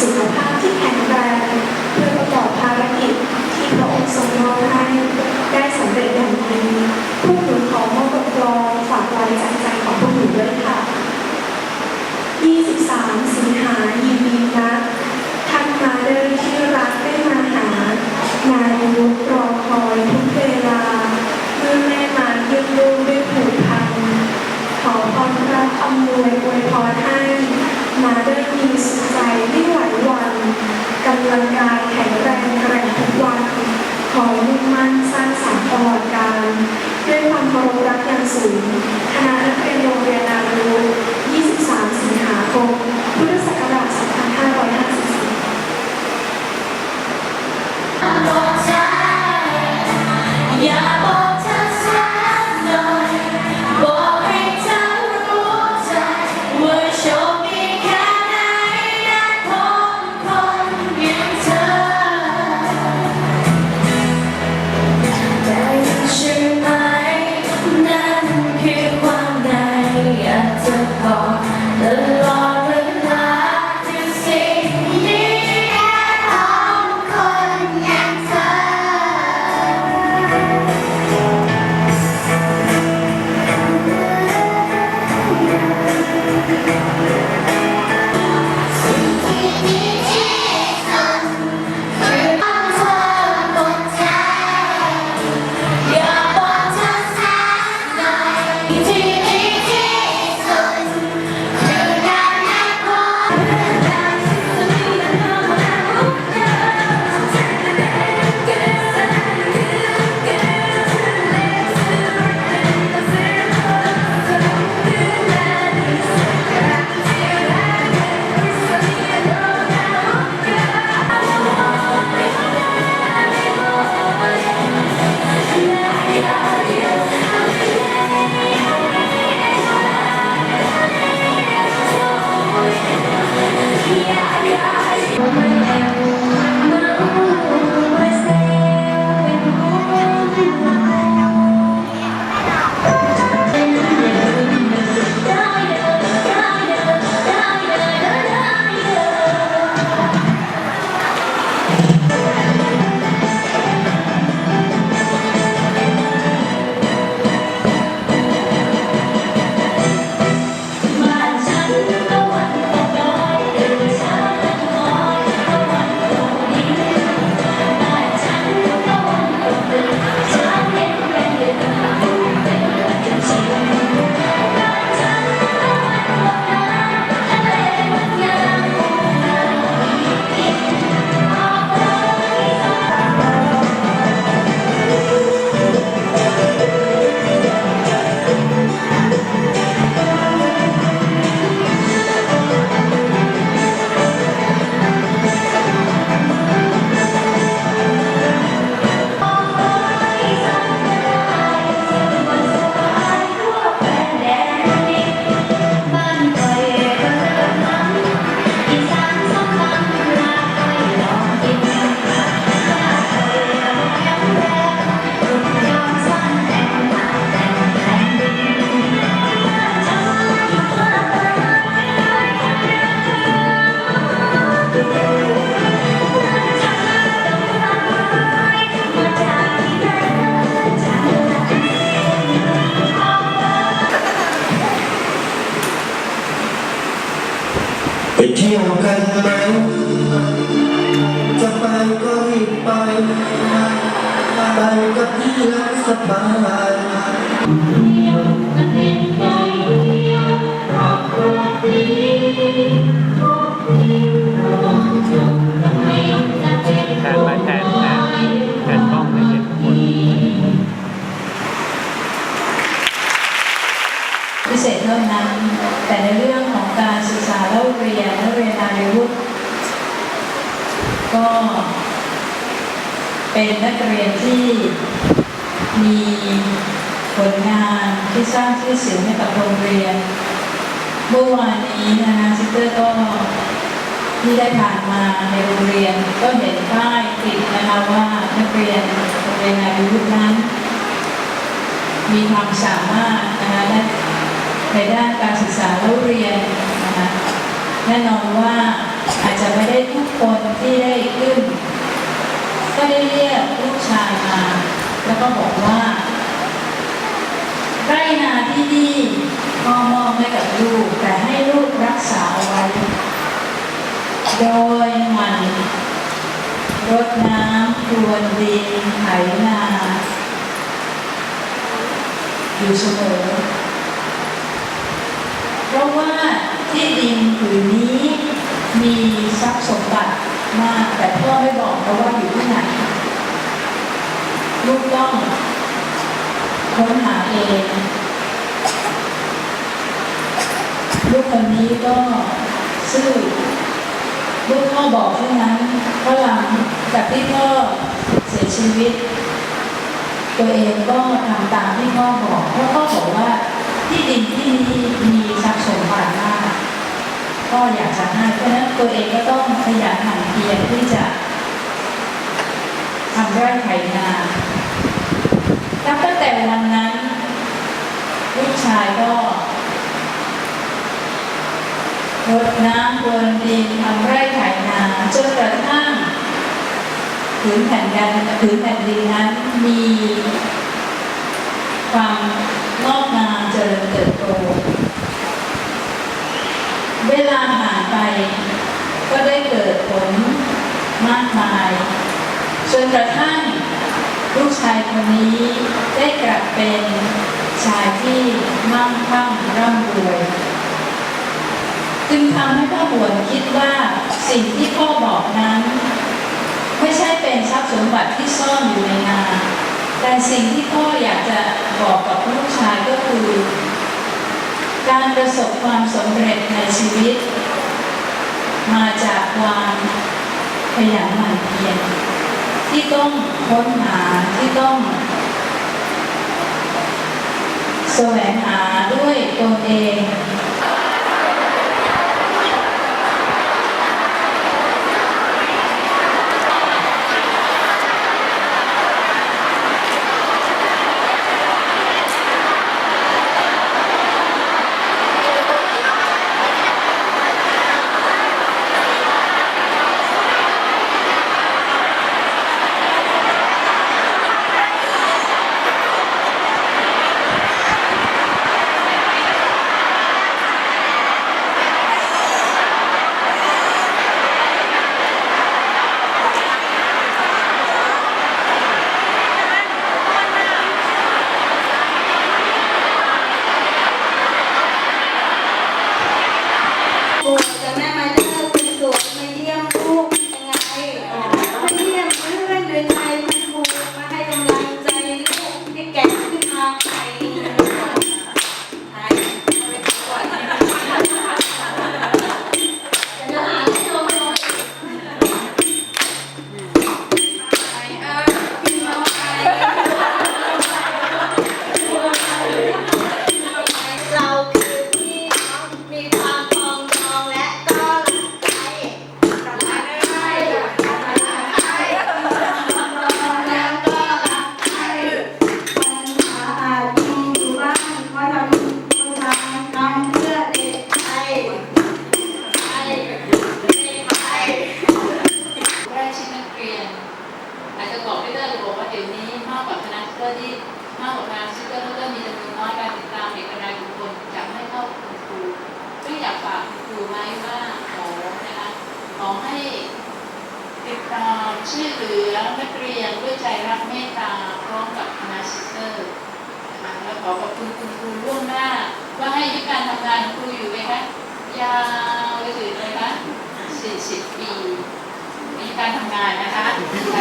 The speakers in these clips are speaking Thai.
สุขภาพที่แข็งแรง เพื่อประกอบภารกิจที่พระองค์ทรงมอบให้ได้สำเร็จอย่างดีพวกหนูขอมอบกลองฝากไว้จากใจของพวกหนูด้วยค่ะ 23 สิงหายินดีนะท่านมาเดินที่รักได้มาหา นายวุฒิรอคอยทุกเวลา เมื่อแม่มาเยี่ยมลูกด้วยผูกพัน ขอพรพระอำนวยอวยพรให้ มาเดินมีสุขใจไม่ไหวหวันกำลังกายแข็งแรงแกร่งทุกวัน ขอมุ่งมั่นสร้างสรรค์ตลอดกาลด้วยความเคารพ รั ที่รักสบาย เป็นนักเรียนที่มีผลงานที่สร้างชื่อเสียงให้กับโรงเรียน เมื่อวานนี้นะคะซิสเตอร์ก็ที่ได้ผ่านมาในโรงเรียนก็เห็นป้ายติดนะคะว่านักเรียนโรงเรียนอายุนั้น มีความสามารถนะคะและในด้านการศึกษาและเรียนนะคะแน่นอนว่าอาจจะไม่ได้ทุกคนที่ได้ขึ้น ก็ได้เรียกลูกชายมา แล้วก็บอกว่าไร่นาที่นี่พ่อมอบให้กับลูก แต่ให้ลูกรักษาไว้ โดยมันรดน้ำพรวนดินไถนาอยู่เสมอ เพราะว่าที่ดินผืนนี้มีทรัพย์สมบัติ มาก แต่พ่อไม่บอกเราว่าอยู่ที่ไหน ลูกต้องค้นหาเอง ลูกคนนี้ก็ซื่อลูกพ่อบอกเท่านั้นเพราะหลังจากที่พ่อเสียชีวิต ตัวเองก็ทำตามที่พ่อบอกเพราะพ่อบอกว่าที่ดินที่นี่มีทรัพย์สมบัติมาก พ่อยากจะให้เพราะนั้นตัวเองก็ต้องขยันหมั่นเพียรที่จะทำไร่ไถนานับตั้งแต่วันนั้นลูกชายก็รดน้ำพรวนดินทำไร่ไถนาจนกระทั่งผืนแผ่นดินผืนแผ่นดินนั้นมีความงอกงามเจริญเติบโต เวลาผ่านไป ก็ได้เกิดผลมากมายจนกระทั่งลูกชายคนนี้ได้กลับเป็นชายที่มั่งคั่งร่ำรวยจึงทำให้พ่อหวนคิดว่าสิ่งที่พ่อบอกนั้น ไม่ใช่เป็นทรัพย์สมบัติที่ซ่อนอยู่ในนาแต่สิ่งที่พ่ออยากจะบอกกับลูกชายก็คือ การประสบความสำเร็จในชีวิต มาจากความขยันหมั่นเพียรที่ต้องค้นหาที่ต้องแสวงหาด้วยตนเอง ร์ที่มากกว่าคณะซิสเตอร์ก็มีจำนวนน้อยการติดตามเอกนายบุคคลจะไม่เท่าคุณครูซึ่งอยากฝากคุณครูไว้ว่าขอนะคะขอให้ติดตามช่วยเหลือนักเรียนด้วยใจรักเมตตาพร้อมกับคณะซิสเตอร์นะคะแล้วขอขอบคุณคุณครูล่วงหน้า ว่าให้ยุการทำงานครูอยู่ไหมคะยาวไปถึงเลยคะ40 ปีมีการทำงานนะคะใคร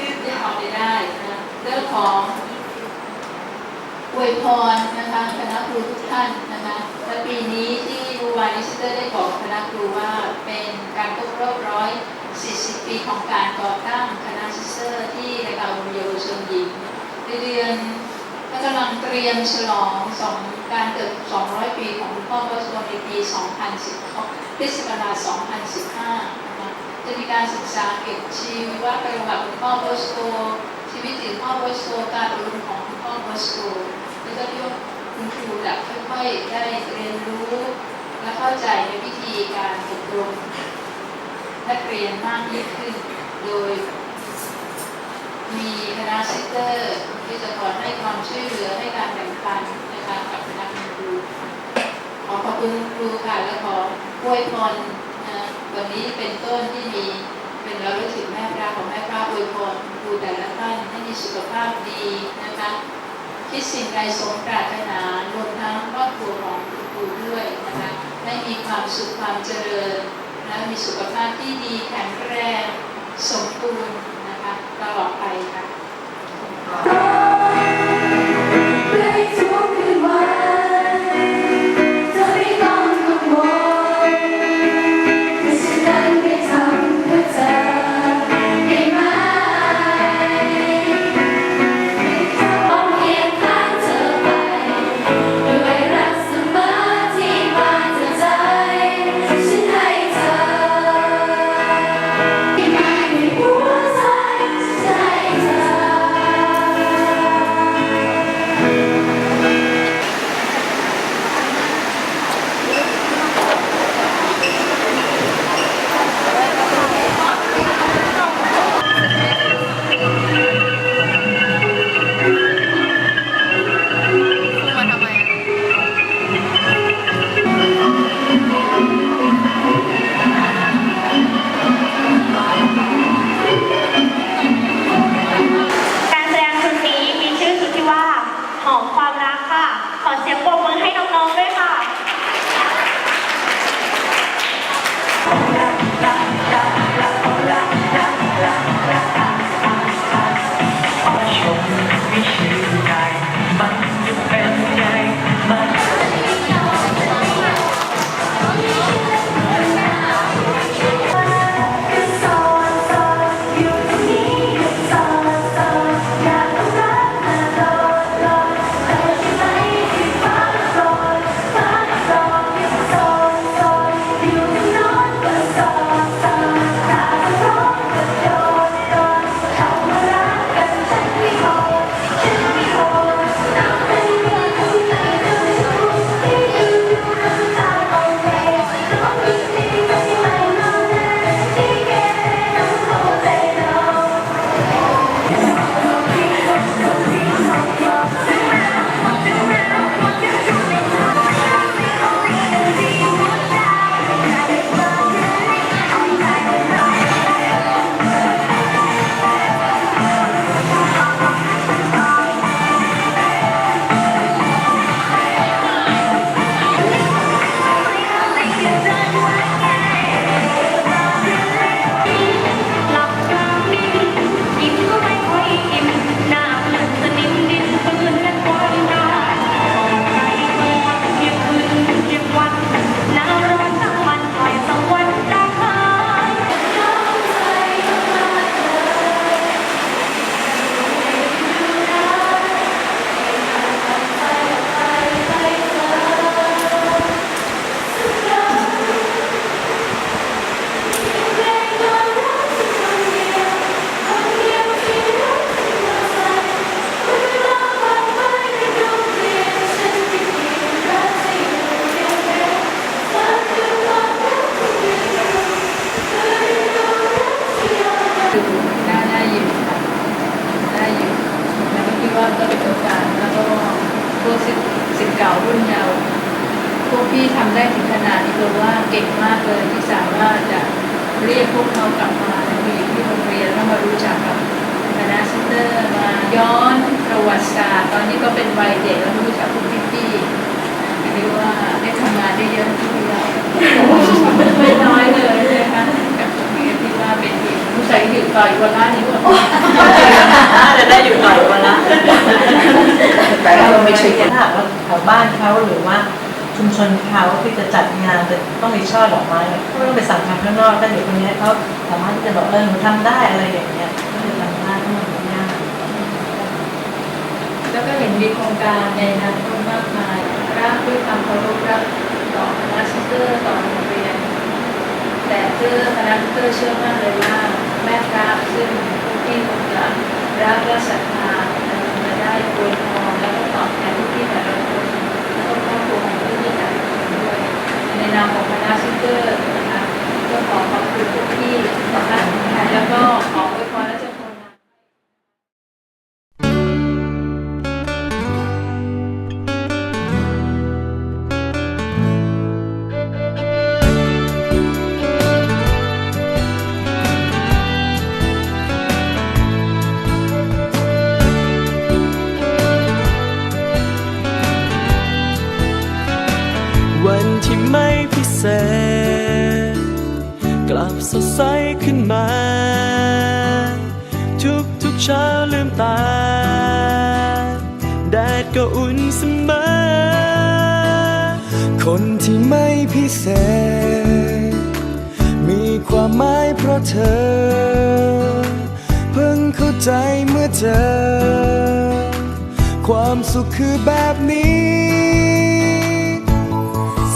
ยืดยาวไปได้นะเรื่องของอ วยพรนะคะคณะครูทุกท่านนะคะและปีนี้ที่รูวานิสเตอร์ได้บอกคณะครูว่าเป็นการครบรอบร้อย40 ปีของการก่อตั้งคณะซิสเตอร์ที่รายการโรเรียนเยาวชนหญิงในเดือนก็กำลังเตรียมฉลองสองการเกิด 200 ปีของคุณพ่อพระสุวรรณในปี 2016คริสต์ศักราช2015นะคะจะมีการศึกษาเก็บชีวประวัติของพ่อโบสโกชีวิตของพ่อโบสโกการอบรมของคุณพ่อโบสโก แล้วก็เรียกว่าคุณครูจะค่อยๆได้เรียนรู้ และเข้าใจในวิธีการอบรมนักเรียนมากยิ่งขึ้น โดย มีคณะซิสเตอร์ที่จะคอยให้ความช่วยเหลือให้การแบ่งปันนะคะกับคณะคุณครูขอขอบคุณครูค่ะและขออวยพรวันนี้เป็นต้นที่มีเป็นเรารู้ถึงแม่พระของแม่พระอวยพรครูแต่ละท่านให้มีสุขภาพดีนะคะ คิดสิ่งใดสมปรารถนารวมทั้งครอบครัวของคุณครูด้วยนะคะให้มีความสุขความเจริญและมีสุขภาพที่ดีแข็งแรงสมบูรณ์ อยู่ต่อยวันละนี่ก็จะได้อยู่ต่อยวันละแต่เราไม่ใช่ถ้าหากว่าแถวบ้านเขาหรือว่าชุมชนเขาที่จะจัดงานจะต้องมีช่อดอกไม้เขาไม่ต้องไปสั่งทำข้างนอกแต่เด็กคนนี้เขาสามารถที่จะบอกเออหนูทำได้อะไรอย่างเงี้ยก็จะทำได้ก็มันไม่ยากแล้วก็เห็นมีโครงการในอนาคตมากมายรักด้วยความเคารพรักต่อคณะซิสเตอร์ต่อโรงเรียนแต่เพื่อคณะเพื่อเชื่อมั่นเลยว่า แม่พระซึ่งทุกที่คงจะรักและศรัทธาจะได้โวยพรและก็ตอบแทนทุกที่แต่ละคน ก็อุ่นเสมอ คนที่ไม่พิเศษ มีความหมายเพราะเธอ เพิ่งเข้าใจเมื่อเจอ ความสุขคือแบบนี้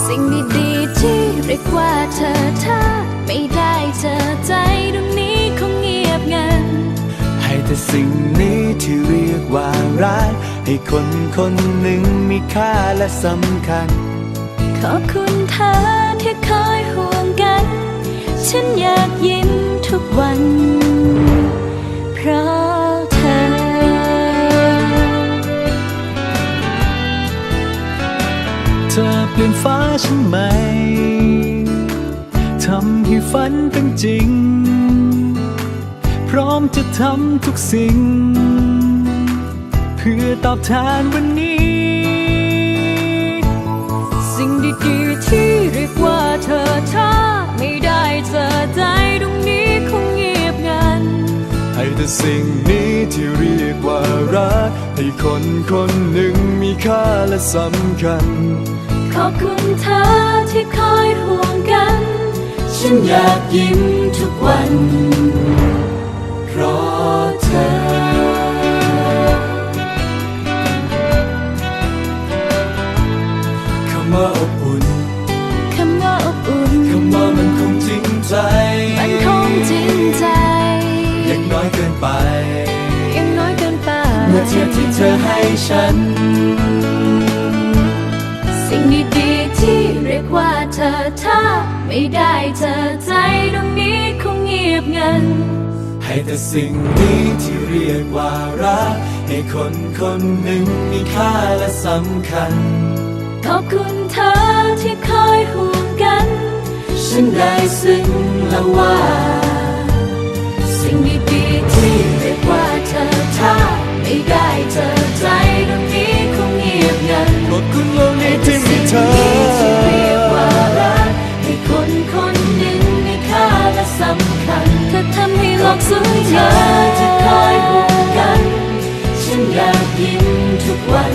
สิ่งดีๆที่เรียกว่าเธอถ้าไม่ได้เจอใจตรงนี้คงเงียบงัน ให้แต่สิ่งนี้ที่เรียกว่ารัก ให้คนคนหนึ่งมีค่าและสำคัญ ขอบคุณเธอที่คอยห่วงกัน ฉันอยากยิ้มทุกวัน เพราะเธอ เธอเปลี่ยนฟ้าฉันไหม ทำให้ฝันเป็นจริง พร้อมจะทำทุกสิ่ง พื่อตอบแทนวันนี้ สิ่งดีๆที่เรียกว่าเธอถ้าไม่ได้เจอใจตรงนี้คงเงียบงัน ให้แต่สิ่งนี้ที่เรียกว่ารัก ให้คนคนหนึ่งมีค่าและสำคัญ ขอบคุณเธอที่คอยห่วงกัน ฉันอยากยิ้มทุกวัน เพราะเธอ มื่อเทียบที่เธอให้ฉัน สิ่งดีๆที่เรียกว่าเธอถ้าไม่ได้เธอใจตรงนี้คงเงียบเงัน ให้แต่สิ่งนี้ที่เรียกว่ารัก ให้คนคนหนึ่งมีค่าและสำคัญ ขอบคุณเธอที่คอยห่วงกัน ฉันได้ซึ้งและว่า สิ่งดีๆที่ ได้เธอใจตรงนี้คงเงียบงันขอบคุณเราใที่มีเธอคนหนึ่งมีค่าและสำคัญเธอทำให้โลกสวยงามที่คอยผูกกัน ฉันอยากยิ้ทุกวัน